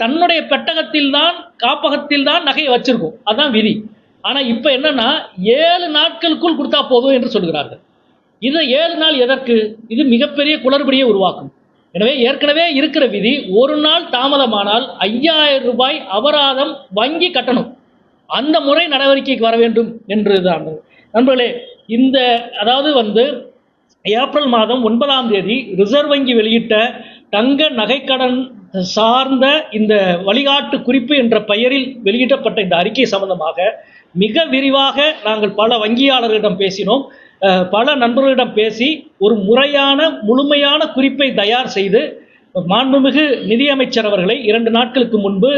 தன்னுடைய பெட்டகத்தில் தான் காப்பகத்தில் தான் நகையை வச்சிருக்கும். அதுதான் விதி. ஆனால் இப்போ என்னன்னா ஏழு நாட்களுக்குள் கொடுத்தா போதும் என்று சொல்கிறார்கள் இது ஏழு நாள் எதற்கு? இது மிகப்பெரிய குளறுபடியை உருவாக்கும். எனவே ஏற்கனவே இருக்கிற விதி ஒரு நாள் தாமதமானால் ஐயாயிரம் ரூபாய் அபராதம் வங்கி கட்டணும். அந்த முறை நடவடிக்கைக்கு வர வேண்டும் என்று தான் நண்பர்களே இந்த அதாவது வந்து ஏப்ரல் மாதம் ஒன்பதாம் தேதி ரிசர்வ் வங்கி வெளியிட்ட தங்க நகைக்கடன் சார்ந்த இந்த வழிகாட்டு குறிப்பு என்ற பெயரில் வெளியிடப்பட்ட இந்த அறிக்கை சம்பந்தமாக மிக விரிவாக நாங்கள் பல வங்கியாளர்களிடம் பேசினோம். பல நண்பர்களிடம் பேசி ஒரு முறையான முழுமையான குறிப்பை தயார் செய்து மாண்புமிகு நிதியமைச்சர் அவர்களை இரண்டு நாட்களுக்கு முன்பு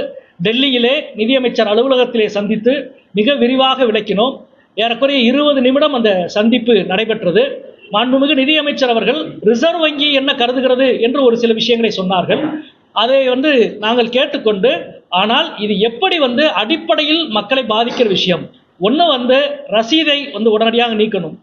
டெல்லியிலே நிதியமைச்சர் அலுவலகத்திலே சந்தித்து மிக விரிவாக விளக்கினோம். ஏறக்குறைய இருபது நிமிடம் அந்த சந்திப்பு நடைபெற்றது. மாண்புமிகு நிதியமைச்சர் அவர்கள் ரிசர்வ் வங்கி என்ன கருதுகிறது? என்று ஒரு சில விஷயங்களை சொன்னார்கள். அதை வந்து நாங்கள் கேட்டுக்கொண்டு ஆனால் இது எப்படி வந்து அடிப்படையில் மக்களை பாதிக்கிற விஷயம்? ஒன்று வந்து ரசீதை வந்து உடனடியாக நீக்கணும்.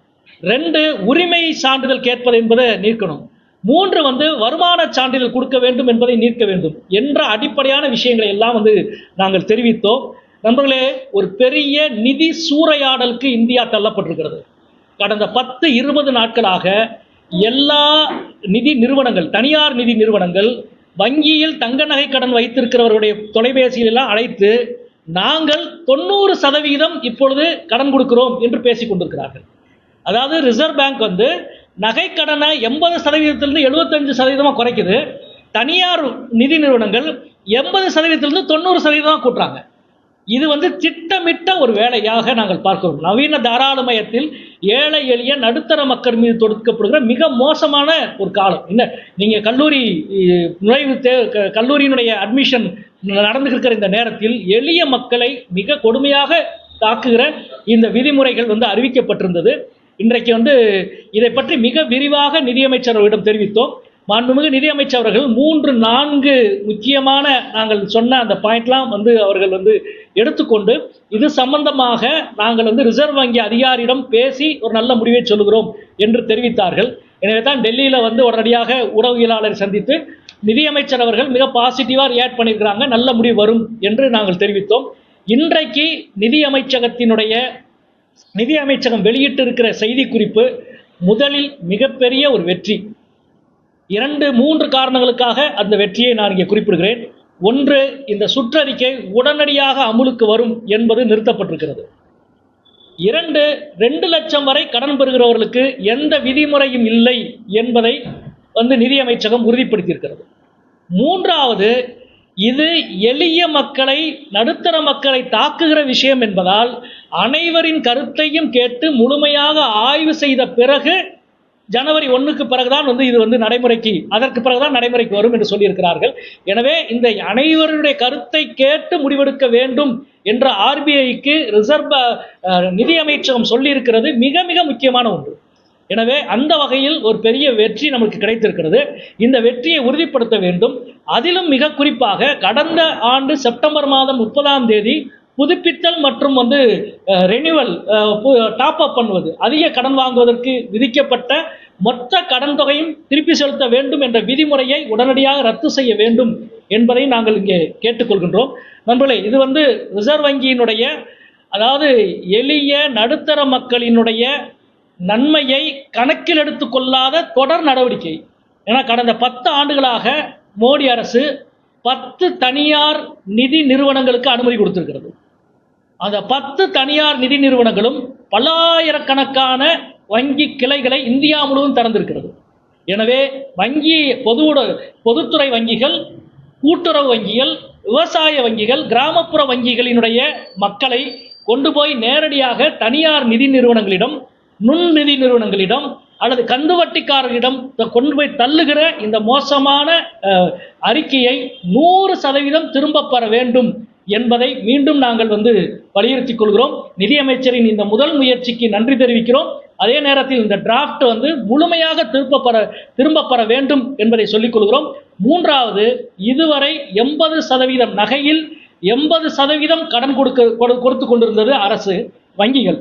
ரெண்டு உரிமை சான்றிதழ் கேட்பது என்பதை நீக்கணும். மூன்று வந்து வருமான சான்றிதழ் கொடுக்க வேண்டும் என்பதை நீக்க வேண்டும் என்ற அடிப்படையான விஷயங்களை எல்லாம் வந்து நாங்கள் தெரிவித்தோம். நண்பர்களே ஒரு பெரிய நிதி சூறையாடலுக்கு இந்தியா தள்ளப்பட்டிருக்கிறது. கடந்த பத்து இருபது நாட்களாக எல்லா நிதி நிறுவனங்கள் தனியார் நிதி நிறுவனங்கள் வங்கியில் தங்க நகை கடன் வைத்திருக்கிறவருடைய தொலைபேசியில் எல்லாம் அழைத்து நாங்கள் தொண்ணூறு சதவீதம் இப்பொழுது கடன் கொடுக்கிறோம் என்று பேசிக் கொண்டிருக்கிறார்கள். அதாவது ரிசர்வ் பேங்க் வந்து நகை கடனை எண்பது சதவீதத்திலிருந்து எழுபத்தஞ்சு சதவீதமாக குறைக்குது. தனியார் நிதி நிறுவனங்கள் எண்பது சதவீதத்திலிருந்து தொண்ணூறு சதவீதமாக கூட்டுறாங்க. இது வந்து திட்டமிட்ட ஒரு வேலையாக நாங்கள் பார்க்கிறோம் நவீன தாராளமயத்தில் ஏழை எளிய நடுத்தர மக்கள் மீது தொடுக்கப்படுகிற மிக மோசமான ஒரு காலம். என்ன? நீங்கள் கல்லூரி நுழைவு தே க- கல்லூரியினுடைய அட்மிஷன் நடந்துகிற இந்த நேரத்தில் எளிய மக்களை மிக கொடுமையாக தாக்குகிற இந்த விதிமுறைகள் வந்து அறிவிக்கப்பட்டிருந்தது. இன்றைக்கு வந்து இதை பற்றி மிக விரிவாக நிதியமைச்சரவிடம் தெரிவித்தோம். மாண்புமிகு நிதியமைச்சர் அவர்கள் மூன்று நான்கு முக்கியமான நாங்கள் சொன்ன அந்த பாயிண்ட்லாம் வந்து அவர்கள் வந்து எடுத்துக்கொண்டு இது சம்பந்தமாக நாங்கள் வந்து ரிசர்வ் வங்கி அதிகாரியிடம் பேசி ஒரு நல்ல முடிவை சொல்லுகிறோம் என்று தெரிவித்தார்கள். எனவே தான் டெல்லியில் வந்து உடனடியாக உறவியலாளர் சந்தித்து நிதியமைச்சர் அவர்கள் மிக பாசிட்டிவாக ரியாக்ட் பண்ணியிருக்கிறாங்க நல்ல முடிவு வரும் என்று நாங்கள் தெரிவித்தோம். இன்றைக்கு நிதி அமைச்சகத்தினுடைய நிதி அமைச்சகம் வெளியிட்டிருக்கிற செய்திக்குறிப்பு முதலில் மிகப்பெரிய ஒரு வெற்றி. இரண்டு மூன்று காரணங்களுக்காக அந்த வெற்றியை நான் இங்கே குறிப்பிடுகிறேன். ஒன்று இந்த சுற்றறிக்கை உடனடியாக அமுலுக்கு வரும் என்பது நிறுத்தப்பட்டிருக்கிறது. இரண்டு ரெண்டு லட்சம் வரை கடன் பெறுகிறவர்களுக்கு எந்த விதிமுறையும் இல்லை என்பதை வந்து நிதியமைச்சகம் உறுதிப்படுத்தியிருக்கிறது. மூன்றாவது இது எளிய மக்களை நடுத்தர மக்களை தாக்குகிற விஷயம் என்பதால் அனைவரின் கருத்தையும் கேட்டு முழுமையாக ஆய்வு செய்த பிறகு ஜனவரி ஒன்றுக்கு பிறகுதான் வந்து இது வந்து நடைமுறைக்கு அதற்கு பிறகுதான் நடைமுறைக்கு வரும் என்று சொல்லியிருக்கிறார்கள். எனவே இந்த அனைவருடைய கருத்தை கேட்டு முடிவெடுக்க வேண்டும் என்ற ஆர்பிஐக்கு ரிசர்வ் நிதியமைச்சகம் நிதி அமைச்சகம் சொல்லியிருக்கிறது. மிக மிக முக்கியமான ஒன்று. எனவே அந்த வகையில் ஒரு பெரிய வெற்றி நமக்கு கிடைத்திருக்கிறது. இந்த வெற்றியை உறுதிப்படுத்த வேண்டும். அதிலும் மிக குறிப்பாக கடந்த ஆண்டு செப்டம்பர் மாதம் முப்பதாம் தேதி புதுப்பித்தல் மற்றும் வந்து ரெனிவல் டாப் அப் பண்ணுவது. அதிக கடன் வாங்குவதற்கு விதிக்கப்பட்ட மொத்த கடன் தொகையும் திருப்பி செலுத்த வேண்டும் என்ற விதிமுறையை உடனடியாக ரத்து செய்ய வேண்டும் என்பதை நாங்கள் இங்கே கேட்டுக்கொள்கின்றோம். நண்பர்களே இது வந்து ரிசர்வ் வங்கியினுடைய அதாவது எளிய நடுத்தர மக்களினுடைய நன்மையை கணக்கில் எடுத்துக்கொள்ளாத தொடர் நடவடிக்கை. ஏன்னா கடந்த பத்து ஆண்டுகளாக மோடி அரசு பத்து தனியார் நிதி நிறுவனங்களுக்கு அனுமதி கொடுத்திருக்கிறது. அந்த பத்து தனியார் நிதி நிறுவனங்களும் பல்லாயிரக்கணக்கான வங்கி கிளைகளை இந்தியா முழுவதும் திறந்திருக்கிறது. எனவே வங்கி பொதுவுட பொதுத்துறை வங்கிகள் கூட்டுறவு வங்கிகள் விவசாய வங்கிகள் கிராமப்புற வங்கிகளினுடைய மக்களை கொண்டு போய் நேரடியாக தனியார் நிதி நிறுவனங்களிடம் நுண் நிதி நிறுவனங்களிடம் அல்லது கந்துவட்டிக்காரர்களிடம் கொண்டு போய் தள்ளுகிற இந்த மோசமான அறிக்கையை நூறு சதவீதம் திரும்ப பெற வேண்டும் என்பதை மீண்டும் நாங்கள் வந்து வலியுறுத்திக் கொள்கிறோம். நிதியமைச்சரின் இந்த முதல் முயற்சிக்கு நன்றி தெரிவிக்கிறோம். அதே நேரத்தில் இந்த டிராஃப்ட் வந்து முழுமையாக திரும்ப பெற திரும்ப பெற வேண்டும் என்பதை சொல்லிக் கொள்கிறோம். மூன்றாவது இதுவரை எண்பது சதவீதம் நகையில் எண்பது சதவீதம் கடன் கொடுக்க கொடு- கொடுத்து கொண்டிருந்தது அரசு வங்கிகள்.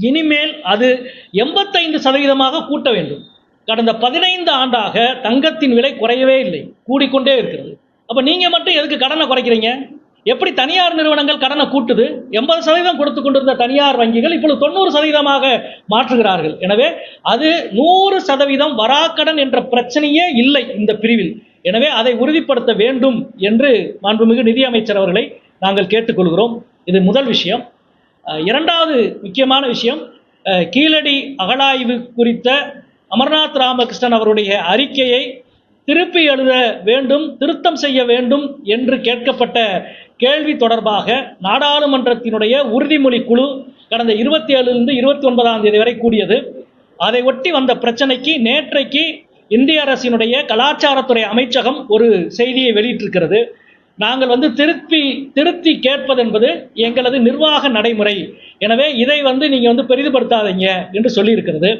இனிமேல் அது எண்பத்தைந்து சதவீதமாக கூட்ட வேண்டும். கடந்த பதினைந்து ஆண்டாக தங்கத்தின் விலை குறையவே இல்லை. கூடிக்கொண்டே இருக்கிறது. அப்போ நீங்கள் மட்டும் எதுக்கு கடனை குறைக்கிறீங்க? எப்படி தனியார் நிறுவனங்கள் கடனை கூட்டுது? எண்பது சதவீதம் கொடுத்து கொண்டிருந்த தனியார் வங்கிகள் இப்பொழுது தொண்ணூறு சதவீதமாக மாற்றுகிறார்கள். எனவே அது நூறு சதவீதம் வராக்கடன் என்ற பிரச்சனையே இல்லை இந்த பிரிவில். எனவே அதை உறுதிப்படுத்த வேண்டும் என்று மாண்புமிகு நிதியமைச்சர் அவர்களை நாங்கள் கேட்டுக்கொள்கிறோம். இது முதல் விஷயம். இரண்டாவது முக்கியமான விஷயம் கீழடி அகழாய்வு குறித்த அமர்நாத் ராமகிருஷ்ணன் அவருடைய அறிக்கையை திருப்பி எழுத வேண்டும் திருத்தம் செய்ய வேண்டும் என்று கேட்கப்பட்ட கேள்வி தொடர்பாக நாடாளுமன்றத்தினுடைய உறுதிமொழி குழு கடந்த இருபத்தி ஏழுலேருந்து இருபத்தி ஒன்பதாம் தேதி வரை கூடியது. அதை ஒட்டி வந்த பிரச்சனைக்கு நேற்றைக்கு இந்திய அரசினுடைய கலாச்சாரத்துறை அமைச்சகம் ஒரு செய்தியை வெளியிட்டிருக்கிறது. நாங்கள் வந்து திருப்பி திருத்தி கேட்பது என்பது எங்களது நிர்வாக நடைமுறை. எனவே இதை வந்து நீங்கள் வந்து பெரிதுபடுத்தாதீங்க என்று சொல்லியிருக்கிறது.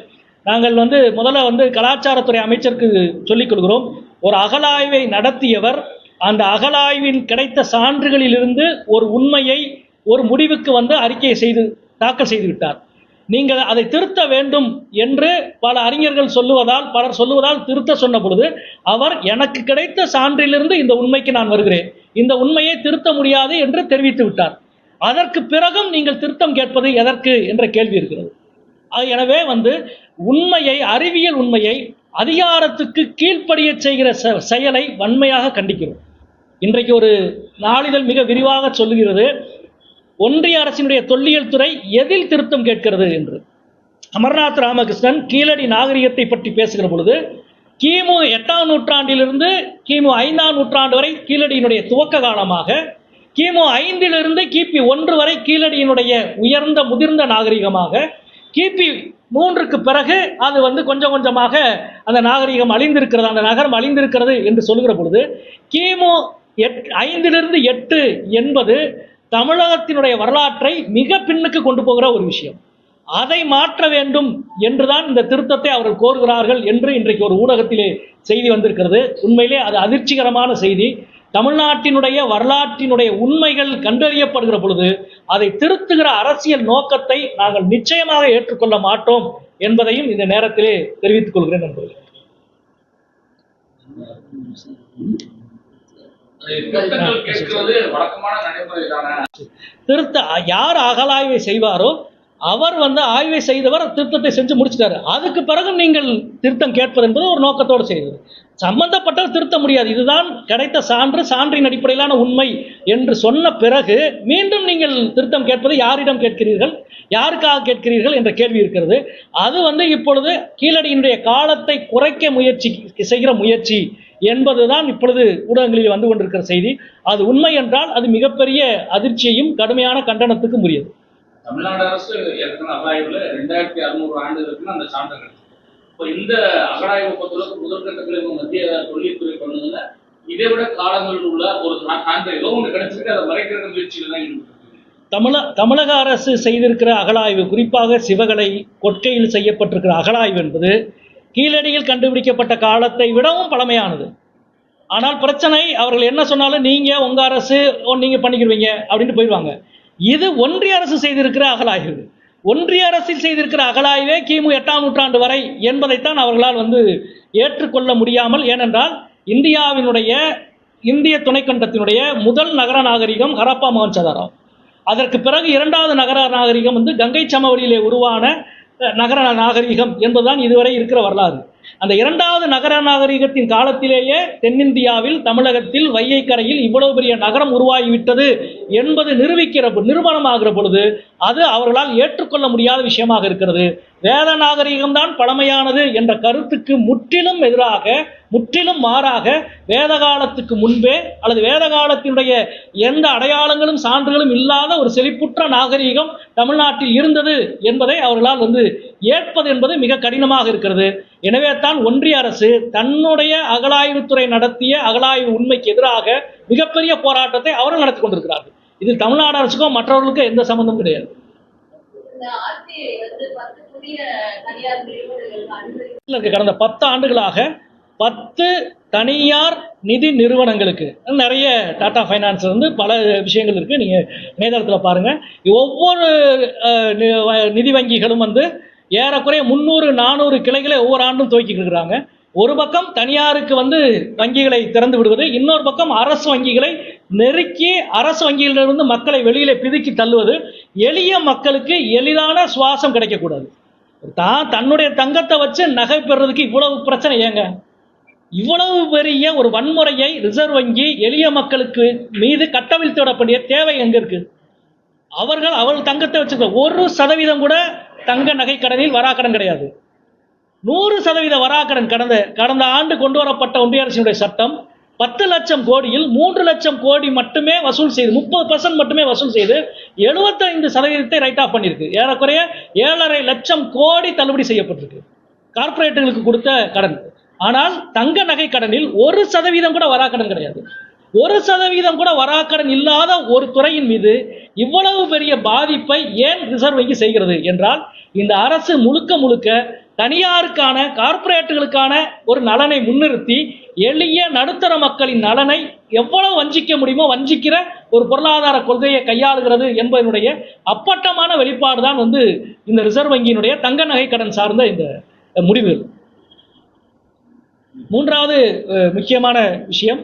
நாங்கள் வந்து முதல்ல வந்து கலாச்சாரத்துறை அமைச்சருக்கு சொல்லிக் கொள்கிறோம் ஒரு அகலாய்வை நடத்தியவர் அந்த அகலாய்வின் கிடைத்த சான்றுகளிலிருந்து ஒரு உண்மையை ஒரு முடிவுக்கு வந்து அறிக்கையை செய்து தாக்கல் செய்து விட்டார் நீங்கள் அதை திருத்த வேண்டும் என்று பல அறிஞர்கள் சொல்லுவதால் பலர் சொல்லுவதால் திருத்த சொன்ன பொழுது அவர் எனக்கு கிடைத்த சான்றிலிருந்து இந்த உண்மைக்கு நான் வருகிறேன். இந்த உண்மையை திருத்த முடியாது என்று தெரிவித்து விட்டார். அதற்கு பிறகும் நீங்கள் திருத்தம் கேட்பது எதற்கு என்ற கேள்வி இருக்கிறது. எனவே வந்து உண்மையை அறிவியல் உண்மையை அதிகாரத்துக்கு கீழ்ப்படிய செய்கிற செ- செயலை வன்மையாக கண்டிக்கிறோம். இன்றைக்கு ஒரு நாளிதழ் மிக விரிவாக சொல்லுகிறது. ஒன்றிய அரசினுடைய தொல்லியல் துறை எதில் திருத்தம் கேட்கிறது என்று. அமர்நாத் ராமகிருஷ்ணன் கீழடி நாகரிகத்தை பற்றி பேசுகிற பொழுது கிமு எட்டாம் நூற்றாண்டிலிருந்து கிமு ஐந்தாம் நூற்றாண்டு வரை கீழடியினுடைய துவக்க காலமாக கிமு ஐந்திலிருந்து கிபி ஒன்று வரை கீழடியினுடைய உயர்ந்த முதிர்ந்த நாகரிகமாக கிபி மூன்றுக்கு பிறகு அது வந்து கொஞ்சம் கொஞ்சமாக அந்த நாகரிகம் அழிந்திருக்கிறது அந்த நகரம் அழிந்திருக்கிறது என்று சொல்லுகிற பொழுது கிமு எட் ஐந்திலிருந்து எட்டு என்பது தமிழகத்தினுடைய வரலாற்றை மிக பின்னுக்கு கொண்டு போகிற ஒரு விஷயம். அதை மாற்ற வேண்டும் என்றுதான் இந்த திருத்தத்தை அவர்கள் கோருகிறார்கள் என்று இன்றைக்கு ஒரு ஊடகத்திலே செய்தி வந்திருக்கிறது. உண்மையிலே அது அதிர்ச்சிகரமான செய்தி. தமிழ்நாட்டினுடைய வரலாற்றினுடைய உண்மைகள் கண்டறியப்படுகிற பொழுது அதை திருத்துகிற அரசியல் நோக்கத்தை நாங்கள் நிச்சயமாக ஏற்றுக்கொள்ள மாட்டோம் என்பதையும் இந்த நேரத்திலே தெரிவித்துக் கொள்கிறேன் நண்பர்களே அது திருத்தங்கள் கேட்கிறது வழக்கமான நடைமுறை தானே திருத்த யார் அகலாய்வை செய்வாரோ அவர் வந்து ஆய்வை செய்தவர் திருத்தத்தை செஞ்சு முடிச்சிட்டாரு. அதுக்கு பிறகு நீங்கள் திருத்தம் கேட்பது என்பது ஒரு நோக்கத்தோடு செய்தது சம்பந்தப்பட்டவர் திருத்த முடியாது. இதுதான் கிடைத்த சான்று சான்றின் அடிப்படையிலான உண்மை என்று சொன்ன பிறகு மீண்டும் நீங்கள் திருத்தம் கேட்பது யாரிடம் கேட்கிறீர்கள்? யாருக்காக கேட்கிறீர்கள் என்ற கேள்வி இருக்கிறது. அது வந்து இப்பொழுது கீழடியினுடைய காலத்தை குறைக்க முயற்சி செய்கிற முயற்சி. என்பதுதான் இப்பொழுது ஊடகங்களில் வந்து கொண்டிருக்கிற செய்தி. அது உண்மை என்றால் அது மிகப்பெரிய அதிர்ச்சியையும் கடுமையான கண்டனத்துக்கும் உரியது. தமிழ்நாடு அரசு ஏற்கனவே அகழாய்வுல ரெண்டாயிரத்தி அறுநூறு ஆண்டுகளுக்குன்னு அந்த சான்று இப்போ இந்த அகழாய்வு பொறுத்தளவுக்கு இவங்க மத்திய தொழில்துறை பண்ணுதுல இதை விட காலங்கள் உள்ள ஒரு சான்று ஏதோ ஒன்று கிடைச்சிருக்கு அதை மறைக்கிற முயற்சியில தான் ஈடுபட்டு தமிழ தமிழக அரசு செய்திருக்கிற அகழாய்வு குறிப்பாக சிவகலை கொற்கையில் செய்யப்பட்டிருக்கிற அகழாய்வு என்பது கீழடியில் கண்டுபிடிக்கப்பட்ட காலத்தை விடவும் பழமையானது. ஆனால் பிரச்சனை அவர்கள் என்ன சொன்னாலும் நீங்கள் உங்கள் அரசு ஓ, பண்ணிக்கிடுவீங்க பண்ணிக்கிருவீங்க அப்படின்ட்டு போயிடுவாங்க. இது ஒன்றிய அரசு செய்திருக்கிற அகலாய்வு. ஒன்றிய அரசில் செய்திருக்கிற அகலாய்வே கிமு எட்டாம் நூற்றாண்டு வரை என்பதைத்தான் அவர்களால் வந்து ஏற்றுக்கொள்ள முடியாமல் ஏனென்றால் இந்தியாவினுடைய இந்திய துணைக்கண்டத்தினுடைய முதல் நகர நாகரிகம் ஹரப்பா மோகன்சதாரம் அதற்கு பிறகு இரண்டாவது நகர நாகரிகம் வந்து கங்கை சமவெளியிலே உருவான நகர நாகரிகம் என்பதுதான் இதுவரை இருக்கிற வரலாறு. அந்த இரண்டாவது நகர நாகரிகத்தின் காலத்திலேயே தென்னிந்தியாவில் தமிழகத்தில் வையைக்கரையில் இவ்வளவு பெரிய நகரம் உருவாகிவிட்டது என்பது நிரூபிக்கிற பொ- நிரூபணமாகிற பொழுது அது அவர்களால் ஏற்றுக்கொள்ள முடியாத விஷயமாக இருக்கிறது. வேத நாகரிகம்தான் பழமையானது என்ற கருத்துக்கு முற்றிலும் எதிராக முற்றிலும் மாறாக வேத காலத்துக்கு முன்பே அல்லது வேத காலத்தினுடைய எந்த அடையாளங்களும் சான்றுகளும் இல்லாத ஒரு செழிப்புற்ற நாகரீகம் தமிழ்நாட்டில் இருந்தது என்பதை அவர்களால் வந்து ஏற்பது என்பது மிக கடினமாக இருக்கிறது. எனவே தான் ஒன்றிய அரசு தன்னுடைய அகலாய்வுத்துறை நடத்திய அகலாய்வு உண்மைக்கு எதிராக மிகப்பெரிய போராட்டத்தை அவர்கள் நடத்தி கொண்டிருக்கிறார்கள். இதில் தமிழ்நாடு அரசுக்கும் மற்றவர்களுக்கும் எந்த சம்பந்தம் கிடையாது. கடந்த பத்து ஆண்டுகளாக பத்து தனியார் நிதி நிறுவனங்களுக்கு நிறைய டாடா ஃபைனான்ஸ் வந்து பல விஷயங்கள் இருக்குது நீங்கள் இணையதளத்தில் பாருங்கள் ஒவ்வொரு நிதி வங்கிகளும் வந்து ஏறக்குறைய முந்நூறு நானூறு கிளைகளை ஒவ்வொரு ஆண்டும் துவக்கிட்டு இருக்கிறாங்க. ஒரு பக்கம் தனியாருக்கு வந்து வங்கிகளை திறந்து விடுவது இன்னொரு பக்கம் அரசு வங்கிகளை நெருக்கி அரசு வங்கியிலிருந்து மக்களை வெளியிலே பிதுக்கி தள்ளுவது எளிய மக்களுக்கு எளிதான சுவாசம் கிடைக்கக்கூடாது. தான் தன்னுடைய தங்கத்தை வச்சு நகை பெறுறதுக்கு இவ்வளவு பிரச்சனை ஏங்க? இவ்வளவு பெரிய ஒரு வன்முறையை ரிசர்வ் வங்கி எளிய மக்களுக்கு மீது கட்டவிழ்த்து தேவை எங்க இருக்கு? அவர்கள் அவள் தங்கத்தை வச்சுக்க ஒரு சதவீதம் கூட தங்க நகை கடனில் வராக்கடன் கிடையாது. நூறு சதவீத வராக்கடன் கடந்த கடந்த ஆண்டு கொண்டு வரப்பட்ட ஒன்றிய அரசினுடைய சட்டம் பத்து லட்சம் கோடியில் மூன்று லட்சம் கோடி மட்டுமே வசூல் செய்து முப்பது பர்சன்ட் மட்டுமே வசூல் செய்து எழுபத்தைந்து சதவீதத்தை ரைட் ஆஃப் பண்ணியிருக்கு. ஏறக்குறைய ஏழரை லட்சம் கோடி தள்ளுபடி செய்யப்பட்டிருக்கு. கார்பரேட்டுகளுக்கு கொடுத்த கடன். ஆனால் தங்க நகை கடனில் ஒரு சதவீதம் கூட வராக்கடன் கிடையாது. ஒரு சதவீதம் கூட வராக்கடன் இல்லாத ஒரு துறையின் மீது இவ்வளவு பெரிய பாதிப்பை ஏன் ரிசர்வ் வங்கி செய்கிறது என்றால் இந்த அரசு முழுக்க முழுக்க தனியாருக்கான கார்ப்பரேட்டுகளுக்கான ஒரு நலனை முன்னிறுத்தி எளிய நடுத்தர மக்களின் நலனை எவ்வளவு வஞ்சிக்க முடியுமோ வஞ்சிக்கிற ஒரு பொருளாதார கொள்கையை கையாளுகிறது என்பதனுடைய அப்பட்டமான வெளிப்பாடு தான் வந்து இந்த ரிசர்வ் வங்கியினுடைய தங்க நகை கடன் சார்ந்த இந்த முடிவுகள். மூன்றாவது முக்கியமான விஷயம்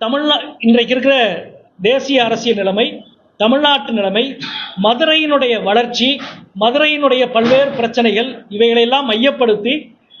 தமிழ்நா இன்றைக்கு இருக்கிற தேசிய அரசியல் நிலைமை தமிழ்நாட்டு நிலைமை மதுரையினுடைய வளர்ச்சி மதுரையினுடைய பல்வேறு பிரச்சனைகள் இவைகளையெல்லாம் மையப்படுத்தி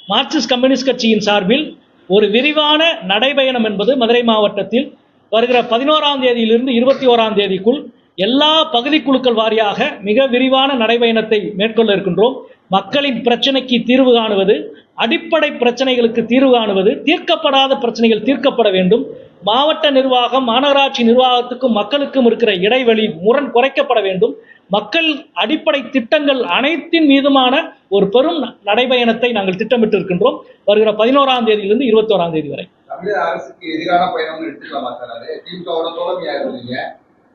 மார்க்சிஸ்ட் கம்யூனிஸ்ட் கட்சியின் சார்பில் ஒரு விரிவான நடைபயணம் என்பது மதுரை மாவட்டத்தில் வருகிற பதினோராம் தேதியிலிருந்து இருபத்தி ஓராம் தேதிக்குள் எல்லா பகுதி குழுக்கள் வாரியாக மிக விரிவான நடைபயணத்தை மேற்கொள்ள இருக்கின்றோம். மக்களின் பிரச்சனைக்கு தீர்வு காணுவது அடிப்படை பிரச்சனைகளுக்கு தீர்வு காணுவது தீர்க்கப்படாத பிரச்சனைகள் தீர்க்கப்பட வேண்டும். மாவட்ட நிர்வாகம் மாநகராட்சி நிர்வாகத்துக்கும் மக்களுக்கும் இருக்கிற இடைவெளி முரண் குறைக்கப்பட வேண்டும். மக்கள் அடிப்படை திட்டங்கள் அனைத்தின் மீதுமான ஒரு பெரும் நடைபயணத்தை நாங்கள் திட்டமிட்டு இருக்கின்றோம் வருகிற பதினோராம் தேதியிலிருந்து இருபத்தோராம் தேதி வரை. தமிழக அரசுக்கு எதிரான பயணம்னு எடுத்துக்கலாமா சார்? அது திமுகவோட தோழமையா இருந்தீங்க.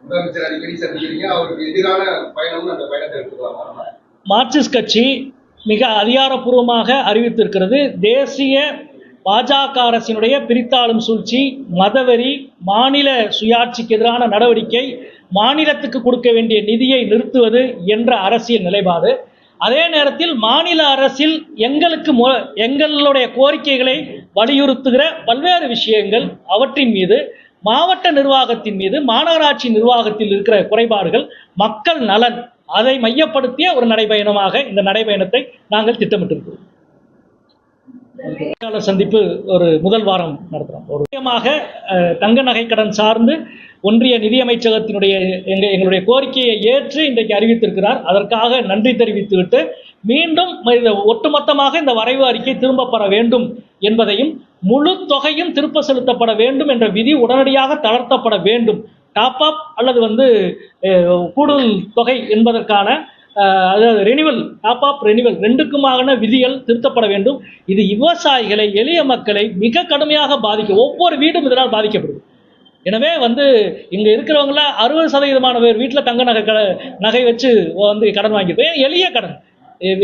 முதலமைச்சர் அடிக்கடி சந்திக்கிறீங்க. அவருக்கு எதிரான பயணம்னு அந்த பயணத்தை எடுத்துக்கலாமா? மார்க்சிஸ்ட் கட்சி மிக அதிகாரப்பூர்வமாக அறிவித்திருக்கிறது. தேசிய பாஜக அரசினுடைய பிரித்தாளும் சூழ்ச்சி மதவெறி மாநில சுயாட்சிக்கு எதிரான நடவடிக்கை மாநிலத்துக்கு கொடுக்க வேண்டிய நிதியை நிறுத்துவது என்ற அரசியல் நிலைப்பாடு. அதே நேரத்தில் மாநில அரசில் எங்களுக்கு மு எங்களுடைய கோரிக்கைகளை வலியுறுத்துகிற பல்வேறு விஷயங்கள் அவற்றின் மீது மாவட்ட நிர்வாகத்தின் மீது மாநகராட்சி நிர்வாகத்தில் இருக்கிற குறைபாடுகள் மக்கள் நலன் அதை மையப்படுத்திய ஒரு நடைபயணமாக இந்த நடைபயணத்தை நாங்கள் திட்டமிட்டிருக்கிறோம். சந்திப்பு ஒரு முதல் வாரம் நடத்துகிறோம் ஒரு முக்கியமாக தங்க நகை கடன் சார்ந்து ஒன்றிய நிதியமைச்சகத்தினுடைய எங்க எங்களுடைய கோரிக்கையை ஏற்று இன்றைக்கு அறிவித்திருக்கிறார். அதற்காக நன்றி தெரிவித்துவிட்டு மீண்டும் இந்த ஒட்டுமொத்தமாக இந்த வரைவு அறிக்கை திரும்ப பெற வேண்டும் என்பதையும் முழு தொகையும் திருப்ப செலுத்தப்பட வேண்டும் என்ற விதி உடனடியாக தளர்த்தப்பட வேண்டும் டாப் அப் அல்லது வந்து கூடுதல் தொகை என்பதற்கான அதாவது ரெனிவல் டாப் அப் ரெனிவல் ரெண்டுக்குமான விதிகள் திருத்தப்பட வேண்டும். இது விவசாயிகளை எளிய மக்களை மிக கடுமையாக பாதிக்கும் ஒவ்வொரு வீடும் இதனால் பாதிக்கப்படும் எனவே வந்து இங்கே இருக்கிறவங்கள அறுபது சதவீதமான பேர் வீட்டில் தங்க நகை கட நகை வச்சு வந்து கடன் வாங்கியிருப்போம். எளிய கடன்.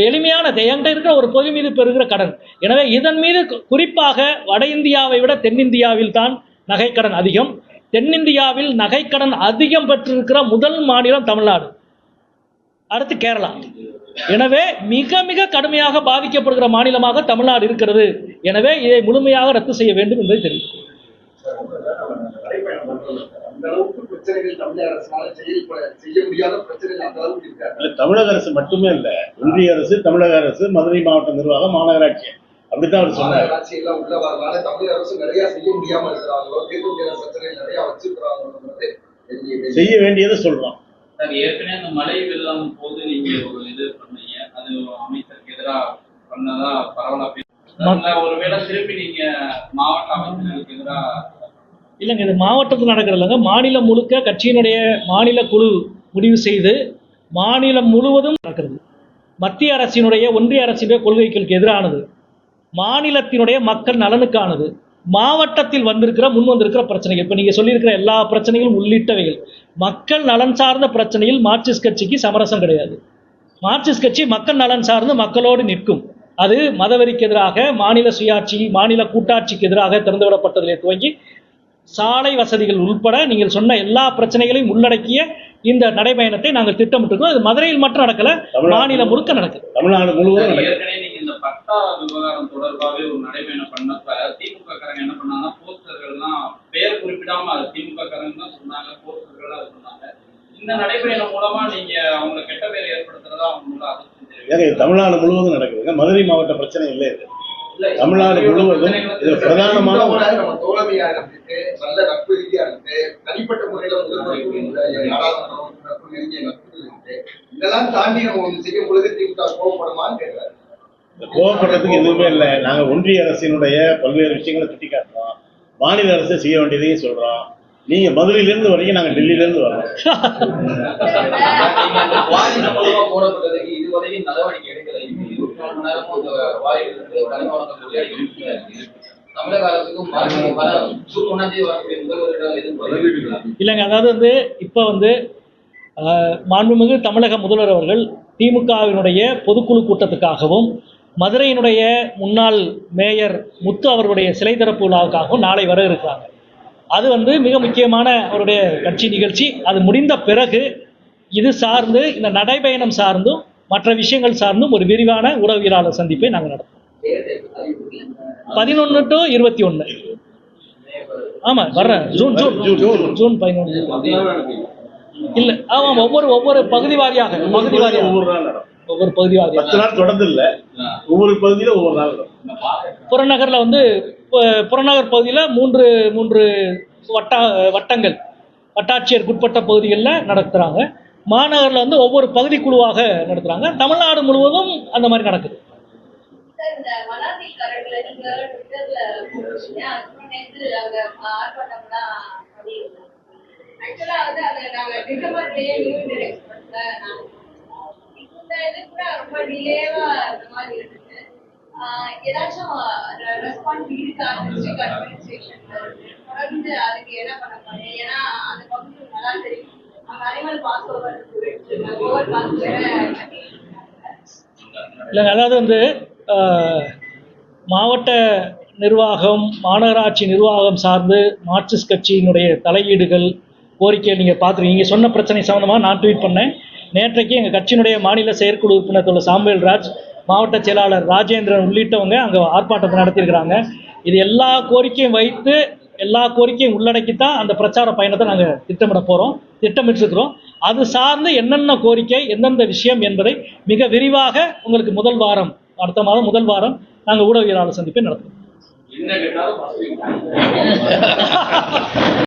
எளிமையான என்கிட்ட இருக்கிற ஒரு பொது மீது பெறுகிற கடன். எனவே இதன் மீது குறிப்பாக வட இந்தியாவை விட தென்னிந்தியாவில் தான் நகைக்கடன் அதிகம். தென்னிந்தியாவில் நகைக்கடன் அதிகம் பெற்றிருக்கிற முதல் மாநிலம் தமிழ்நாடு. அடுத்து கேரளா. எனவே மிக மிக கடுமையாக பாதிக்கப்படுகிற மாநிலமாக தமிழ்நாடு இருக்கிறது. எனவே இதை முழுமையாக ரத்து செய்ய வேண்டும் என்பது தெரியும் தமிழக தமிழக அரசு மட்டுமே இல்ல. ஒன்றிய அரசு தமிழக அரசு மதுரை மாவட்ட நிர்வாகம் மாநகராட்சி. அப்படித்தான் அவர் சொன்னார். மாநகராட்சி எல்லாம் உள்ள வரனால தமிழக அரசு நிறைய செய்ய முடியாம இருக்கிறாங்களோ தீர்க்க முடியாத பிரச்சனைகள் நிறைய வச்சிருக்கிறாங்கிறது என்னுடைய கேள்வி. செய்ய வேண்டியதை சொல்றோம். சார் ஏற்கனவே அந்த மழை வெள்ளம் போது நீங்க ஒரு இது பண்ணீங்க. அது அமைச்சருக்கு எதிராக பண்ணதா அதனால ஒருவேளை திருப்பி நீங்க மாவட்ட அமைச்சர்களுக்கு எதிராக இல்லைங்க இது மாவட்டத்தில் நடக்கிறது இல்லைங்க மாநிலம் முழுக்க கட்சியினுடைய மாநில குழு முடிவு செய்து மாநிலம் முழுவதும் நடக்கிறது. மத்திய அரசினுடைய ஒன்றிய அரசினுடைய கொள்கைகளுக்கு எதிரானது. மாநிலத்தினுடைய மக்கள் நலனுக்கானது. மாவட்டத்தில் வந்திருக்கிற முன் வந்திருக்கிற பிரச்சனைகள். இப்போ நீங்கள் சொல்லியிருக்கிற எல்லா பிரச்சனைகளும் உள்ளிட்டவைகள். மக்கள் நலன் சார்ந்த பிரச்சனையில் மார்க்சிஸ்ட் கட்சிக்கு சமரசம் கிடையாது. மார்க்சிஸ்ட் கட்சி மக்கள் நலன் சார்ந்து மக்களோடு நிற்கும். அது மதவெறிக்கு எதிராக மாநில சுயாட்சி மாநில கூட்டாட்சிக்கு எதிராக திறந்துவிடப்பட்டதிலே துவங்கி சாலை வசதிகள் உள்பட நீங்கள் சொன்ன எல்லா பிரச்சனைகளையும் உள்ளடக்கிய இந்த நடைபயணத்தை நாங்கள் திட்டமிட்டிருக்கோம். இது மதுரையில் மட்டும் நடக்கல மாநிலம் முழுக்க நடக்குது. தமிழ்நாடு முழுவதும் இந்த பட்டா விவகாரம் தொடர்பாகவே ஒரு நடைபயணம் பண்ணப்ப திமுக காரங்க என்ன பண்ணாங்கன்னா போஸ்டர்கள்லாம் பெயர் குறிப்பிடாம அது திமுக காரங்க தான் சொன்னாங்க போஸ்டர்கள் அது சொன்னாங்க. இந்த நடைபயணம் மூலமா நீங்க அவங்களை கெட்ட பேர் ஏற்படுத்துறதா அவங்களோட ஏங்க தமிழ்நாடு முழுவதும் நடக்குதுங்க. மதுரை மாவட்ட பிரச்சனை இல்லை இது. தமிழ்நாடு முழுவதும் இது பிரதானமான திமுகவோட நம்ம தோழமையா இருந்துட்டு நல்ல நட்பு இதெல்லாம் தாண்டி நம்ம ஒண்ணு செய்யும் பொழுது திமுக கோவப்படுமான்னு கேட்கிறாரு. இந்த கோவப்படுறதுக்கு எதுவுமே இல்லை. நாங்க ஒன்றிய அரசினுடைய பல்வேறு விஷயங்களை சுட்டி காட்டுறோம். மாநில அரசு செய்ய வேண்டியதையும் சொல்றோம். நீங்க மதுரையில இருந்து வரீங்க நாங்க டெல்லியில இருந்து வரோம் இல்லைங்க அதாவது வந்து இப்போ வந்து மாண்புமிகு தமிழக முதல்வர் அவர்கள் திமுகவினுடைய பொதுக்குழு கூட்டத்துக்காகவும் மதுரையினுடைய முன்னாள் மேயர் முத்து அவர்களுடைய சிலை திறப்பு விழாவுக்காகவும் நாளை வர இருக்கிறாங்க. அது வந்து மிக முக்கியமான அவருடைய கட்சி நிகழ்ச்சி. அது முடிந்த பிறகு இது சார்ந்து இந்த நடைபயணம் சார்ந்தும் மற்ற விஷயங்கள் சார்ந்தும் ஒரு விரிவான உறவியலாளர் சந்திப்பை நாங்கள் நடத்துவோம் பதினொன்று டு இருபத்தி ஒன்று ஆமாம் வர்றேன். June June. June June. பதினொன்று இல்ல ஆமாம் ஒவ்வொரு ஒவ்வொரு பகுதி வாரியாக பகுதி வாரியாக ஒவ்வொரு நாள் நடக்கும் ஒவ்வொரு பகுதி பத்து வாரியாக நாள் தொடர்ந்து இல்ல ஒவ்வொரு பகுதியில ஒவ்வொரு நாள் புறநகர்ல வந்து புறநகர் பகுதியில மூன்று மூன்று வட்டா வட்டங்கள். வட்டாட்சியருக்கு உட்பட்ட பகுதிகளில் நடத்துறாங்க. மாநகரில் வந்து ஒவ்வொரு பகுதி குழுவாக நடத்துறாங்க. தமிழ்நாடு முழுவதும் அந்த மாதிரி நடக்குது. நீங்க ஆக்சுவலா வந்து அதை நாங்க இந்த இது கூட ரொம்ப டிலேவா இந்த மாதிரி ஏதாச்சும் ரெஸ்பான்ஸ் இருக்கா? டிஸ்ட்ரிக்ட் அட்மினிஸ்ட்ரேஷன்ல தொடர்ந்து அதுக்கு என்ன பண்ண ஏன்னா அந்த நல்லா தெரியும். Animal pass over over pass இல்லைங்க அதாவது வந்து மாவட்ட நிர்வாகம் மாநகராட்சி நிர்வாகம் சார்ந்து மார்க்சிஸ்ட் கட்சியினுடைய தலையீடுகள் கோரிக்கை நீங்கள் பார்த்துருக்கீங்க. சொன்ன பிரச்சனை சம்மந்தமாக நான் ட்வீட் பண்ணேன். நேற்றைக்கு எங்கள் கட்சியினுடைய மாநில செயற்குழு உறுப்பினர் தொழில் சாமுவேல் ராஜ் மாவட்ட செயலாளர் ராஜேந்திரன் உள்ளிட்டவங்க அங்கே ஆர்ப்பாட்டத்தை நடத்தியிருக்கிறாங்க. இது எல்லா கோரிக்கையும் வைத்து எல்லா கோரிக்கையும் உள்ளடக்கித்தான் அந்த பிரச்சார பயணத்தை நாங்கள் திட்டமிட போகிறோம் திட்டமிட்டிருக்கிறோம். அது சார்ந்து என்னென்ன கோரிக்கை எந்தெந்த விஷயம் என்பதை மிக விரிவாக உங்களுக்கு முதல் வாரம் அடுத்த மாதம் முதல் வாரம் நாங்கள் ஊடகவியலாளர் சந்திப்பை நடத்துவோம் என்ன கேட்டாலும் first